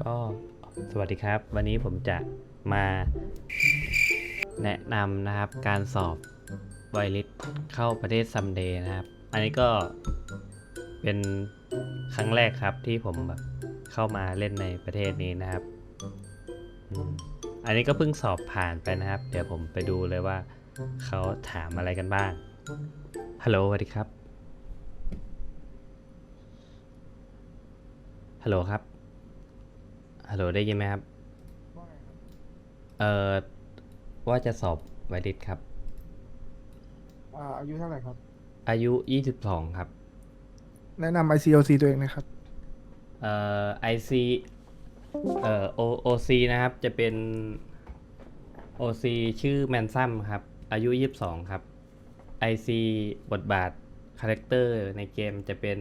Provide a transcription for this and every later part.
ก็สวัสดีครับ วันนี้ผมจะมาแนะนำนะครับการสอบไวลิสเข้าประเทศซัมเดย์นะครับ อันนี้ก็เป็นครั้งแรกครับที่ผมแบบเข้ามาเล่นในประเทศนี้นะครับ อันนี้ก็เพิ่งสอบผ่านไปนะครับ เดี๋ยวผมไปดูเลยว่าเขาถามอะไรกันบ้าง ฮัลโหลสวัสดีครับ ฮัลโหลครับ ฮัลโหลได้ยินไหมครับว่าไงครับ เอ่อ ว่าจะสอบไวริสครับ อ่าอายุเท่าไหร่ครับ อายุ 22 ครับ แนะนำ ICOC ตัวเองนะครับ เอ่อ IC เอ่อ O- OC นะครับ จะเป็น OC ชื่อแมนซัมครับ อายุ 22 ครับ IC บทบาท คาแรคเตอร์ในเกมจะเป็น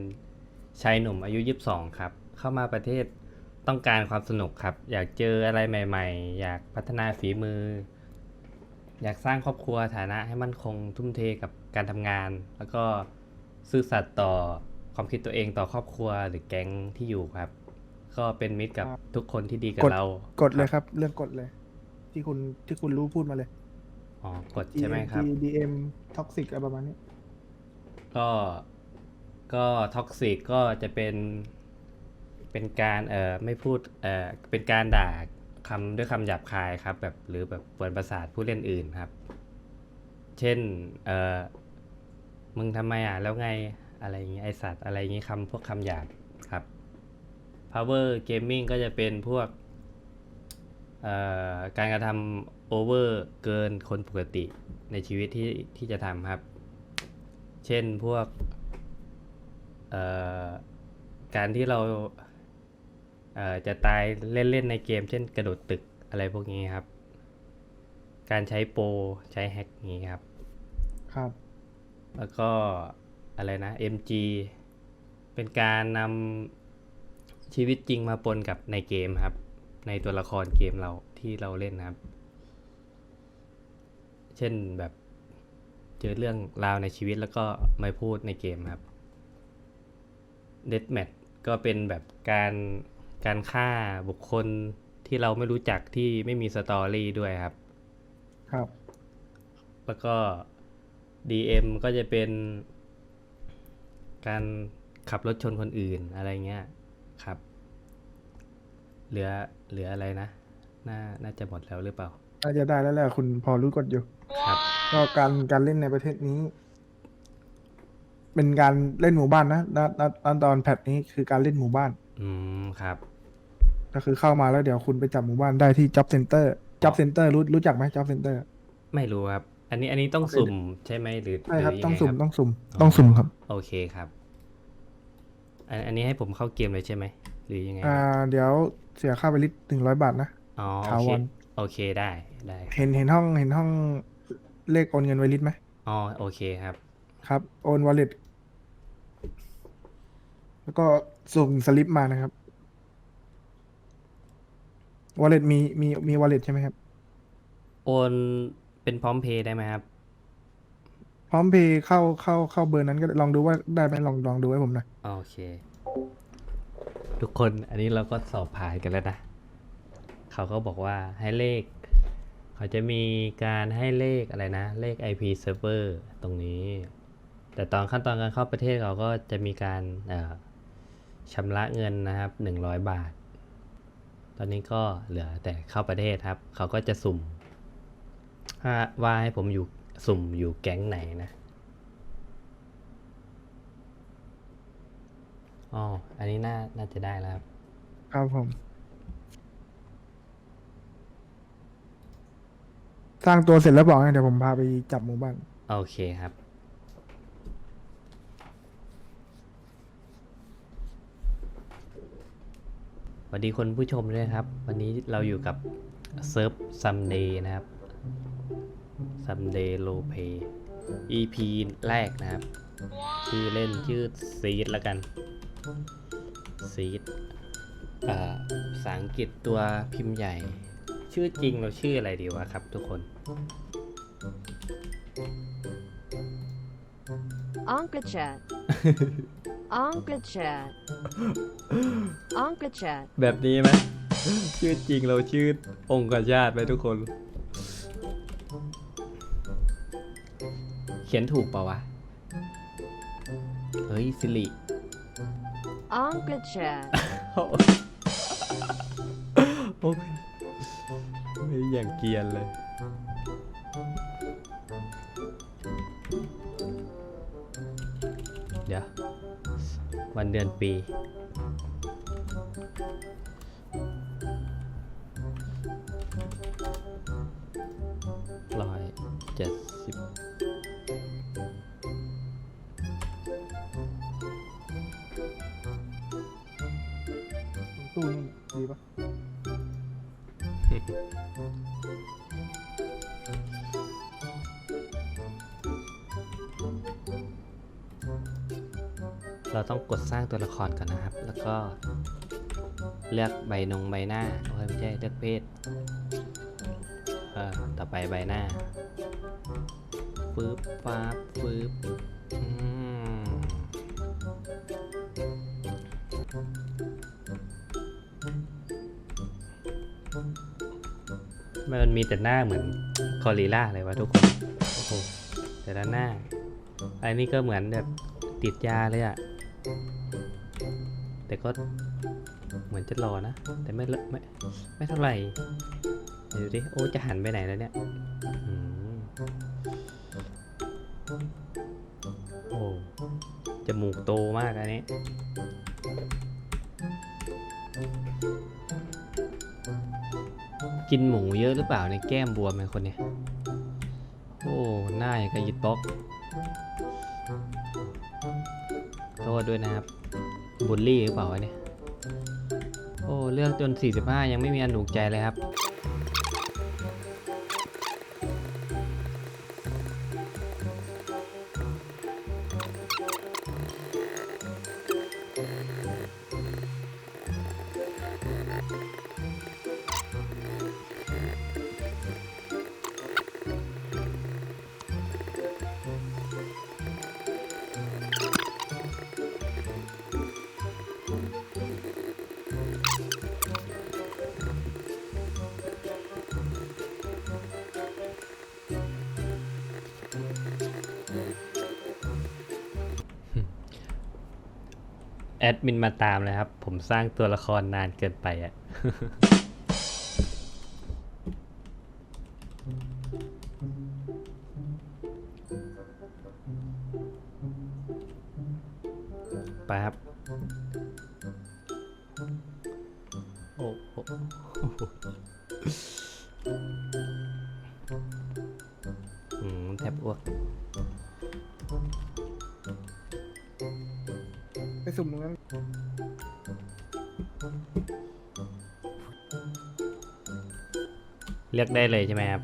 ชายหนุ่มอายุ 22 ครับ เข้ามาประเทศต้องการความสนุกครับ อยากเจออะไรใหม่ ๆ อยากพัฒนาฝีมือ อยากสร้างครอบครัวฐานะให้มั่นคงทุ่มเทกับการทำงาน แล้วก็ซื่อสัตย์ต่อความคิดตัวเองต่อครอบครัวหรือแก๊งที่อยู่ครับ ก็เป็นมิตรกับครับทุกคนที่ดีกับกดเรา กดเลยครับ เรื่องกดเลย ที่คุณที่คุณรู้พูดมาเลยอ๋อกดใช่ไหมครับ DM toxic อะไรประมาณนี้ก็ก็ท็อกซิกก็จะเป็น เป็นการเอ่อไม่พูดเอ่อเป็นการด่าคำด้วยคำหยาบคายครับแบบหรือแบบปวนประสาทผู้เล่นอื่นครับ เช่นเอ่อมึงทำไมอะแล้วไงอะไรอย่างงี้ไอสัตว์อะไรอย่างงี้คำพวกคำหยาบครับ power gaming ก็จะเป็นพวกเอ่อการกระทำ over เกินคนปกติในชีวิตที่ที่จะทำครับ เช่นพวกเอ่อการที่เรา จะตายเล่นๆในเกม เช่นกระโดดตึกอะไรพวกนี้ครับ การใช้โปรใช้แฮกอย่างนี้ครับ ครับ แล้วก็อะไรนะ MG เป็นการนำชีวิตจริงมาปนกับในเกมครับ ในตัวละครเกมเราที่เราเล่นนะครับ เช่นแบบเจอเรื่องราวในชีวิตแล้วก็ไม่พูดในเกมครับ Deathmatch ก็เป็นแบบการ การฆ่าบุคคลที่เราไม่รู้จักที่ไม่มีสตอรี่ด้วยครับ ครับ แล้วก็ DM ก็จะเป็น การขับรถชนคนอื่นอะไรเงี้ยครับ เหลือเหลืออะไรนะ น่าน่าจะหมดแล้วหรือเปล่า น่าจะได้แล้วแหละคุณพอรู้กฎอยู่ ครับ ก็การการเล่นในประเทศนี้ เป็นการเล่นหมู่บ้านนะณณณตอนแพทนี้คือการเล่นหมู่บ้าน อืมครับ ก็คือเข้ามาแล้วเดี๋ยวคุณไปจับหมู่บ้านได้ที่ job center job center รู้รู้จักไหม job center ไม่รู้ครับ อันนี้อันนี้ต้องโอเคสุ่มใช่ไหมหรือใช่ครับหยัต้องไสุ่มต้องสุ่มอ๋อต้องสุ่มครับ โอเคครับ อันอันนี้ให้ผมเข้าเกมเลยใช่ไหมหรือยังไงอ่า เดี๋ยวเสียค่าไปลิตหนึ่งร้อยบาทนะอ๋อโอถาวเครโอเคได้ได้ เห็นเห็นห้องเห็นห้องเลขโอนเงินไวลิตไหมอ๋อโอเคครับ ครับโอนวอลเล็ตแล้วก็ส่งสลิปมานะครับ วอลเล็ตมีมีมีวอลเล็ตใช่ไหมครับ โอนเป็นพร้อมเพย์ได้ไหมครับ พร้อมเพย์เข้าเข้าเข้าเบอร์นั้นก็ได้ลองดูว่าได้ไหมลองลองดูให้ผมหน่อยโอเค ทุกคนอันนี้เราก็สอบผ่านกันแล้วนะ เขาก็บอกว่าให้เลข เขาจะมีการให้เลขอะไรนะ เลข IP server ตรงนี้ แต่ตอนขั้นตอนการเข้าประเทศเขาก็จะมีการเอ่อชำระเงินนะครับ 100 บาท ตอนนี้ก็เหลือแต่เข้าประเทศครับ เขาก็จะสุ่มว่าว่าให้ผมอยู่สุ่มอยู่แก๊งไหนนะอ๋ออันนี้น่าน่าจะได้แล้วครับ ครับผม สร้างตัวเสร็จแล้วบอกนะเดี๋ยวผมพาไปจับหมู่บ้าน โอเคครับ วัสดีคนผู้ชมด้วยครับ วันนี้เราอยู่กับเซิร์ฟซัมเดย์นะครับซัมเดย์โลเ EP แรกนะครับ ชื่อเล่นชื่อซีดแล้วกันซีดภาษาอังกฤษตัวพิมพ์ใหญ่ ชื่อจริงเราชื่ออะไรดีวะครับทุกคน Uncle Chat. Uncle Chat. Uncle Chat. แบบนี้ไหมชื่อจริงเราชื่อองค์กชาติไหมทุกคน เขียนถูกเปล่าวะ เฮ้ยสิริ Uncle Chat. โอ้โอ้ยไม่อย่างเกรียนเลย เดี๋ยว วันเดือนปี ร้อยเจ็ดสิบตู้นี่ดีปะ เราต้องกดสร้างตัวละครก่อนนะครับ แล้วก็เลือกใบนงใบหน้าโอ้ยไม่ใช่เลือกเพศเออต่อไปใบหน้าปึ๊บปั๊บปึ๊บอืมมันมีแต่หน้าเหมือนกอริลล่าเลยวะทุกคน โอ้โห แต่ละหน้า อันนี้ก็เหมือนแบบติดยาเลยอะ แต่ก็เหมือนจะรอนะ แต่ไม่เลไม่ไม่เท่าไหร่เดี๋ยวดิโอ้จะหันไปไหนแล้วเนี่ยโอ้จมูกโตมากอันนี้กินหมูเยอะหรือเปล่าในแก้มบวมเป็นคนเนี่ย โอ้ หน้าอย่างกับยิดบล็อก โทษด้วยนะครับ บุลลี่หรือเปล่าเนี่ย โอ้ เลือกจน 45 ยังไม่มีอันถูกใจเลยครับ แอดมินมาตามเลยครับ ผมสร้างตัวละครนานเกินไปอะไปครับ โอ้โหอืมแทบอ้วก เลือกได้เลยใช่ไหมครับ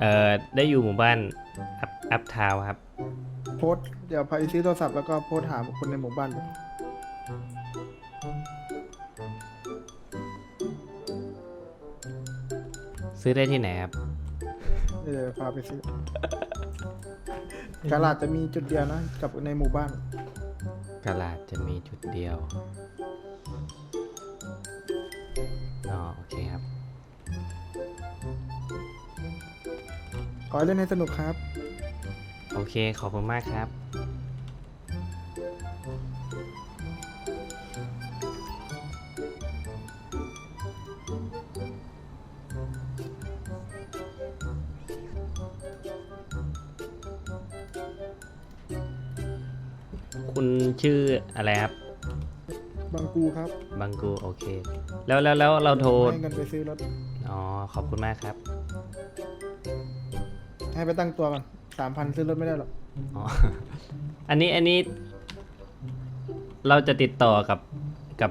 เอ่อได้อยู่หมู่บ้านอัพอัพทาวครับ โพสต์เดี๋ยวพาไปซื้อโทรศัพท์แล้วก็โพสต์หาคนในหมู่บ้านดูซื้อได้ที่ไหนครับเดี๋ยว พาไปซื้อกาลาดจะมีจุดเดียวนะ กับในหมู่บ้าน กระลาดจะมีจุดเดียวอ๋อโอเคครับ ขอให้เล่นให้สนุกครับ โอเค ขอบคุณมากครับ คุณชื่ออะไรครับ บางกูครับบังกูโอเค แล้วแล้วแล้วเราโทรให้เงินไปซื้อรถ อ๋อขอบคุณมากครับให้ไปตั้งตัวก่อนสามพันซื้อรถไม่ได้หรอกอ๋อ อันนี้อันนี้ เราจะติดต่อกับกับ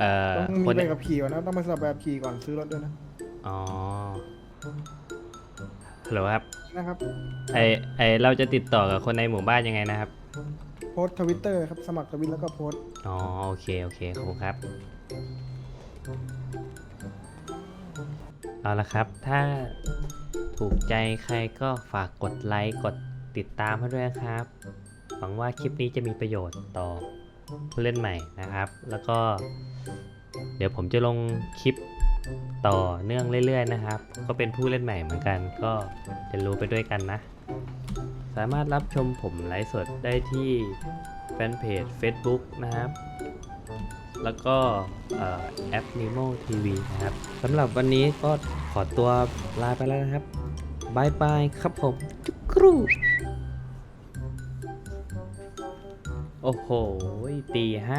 เอ่อต้องคมีนใบขับขี่ก่อนนะต้องมาสอบใบขับขี่ก่อนซื้อรถด้วยนะอ๋อฮัลโหลครับนะครับไอไอเราจะติดต่อกับคนในหมู่บ้านยังไงนะครับโพสทวิตเตอร์ครับ สมัครทวิตแล้วก็โพสต์อ๋อโอเคโอเคขอบคุณครับเอาละครับ ถ้าถูกใจใครก็ฝากกดไลค์กดติดตามให้ด้วยนะครับ หวังว่าคลิปนี้จะมีประโยชน์ต่อผู้เล่นใหม่นะครับ แล้วก็ เดี๋ยวผมจะลงคลิปต่อเนื่องเรื่อยๆนะครับ ก็เป็นผู้เล่นใหม่เหมือนกัน ก็จะรู้ไปด้วยกันนะ สามารถรับชมผมไลฟ์สดได้ที่แฟนเพจ Facebook นะครับ แล้วก็เอ่อแอป Nemo TV นะครับสำหรับวันนี้ก็ขอตัวลาไปแล้วนะครับบายบายครับผมจุกรูโอ้โหตีห้า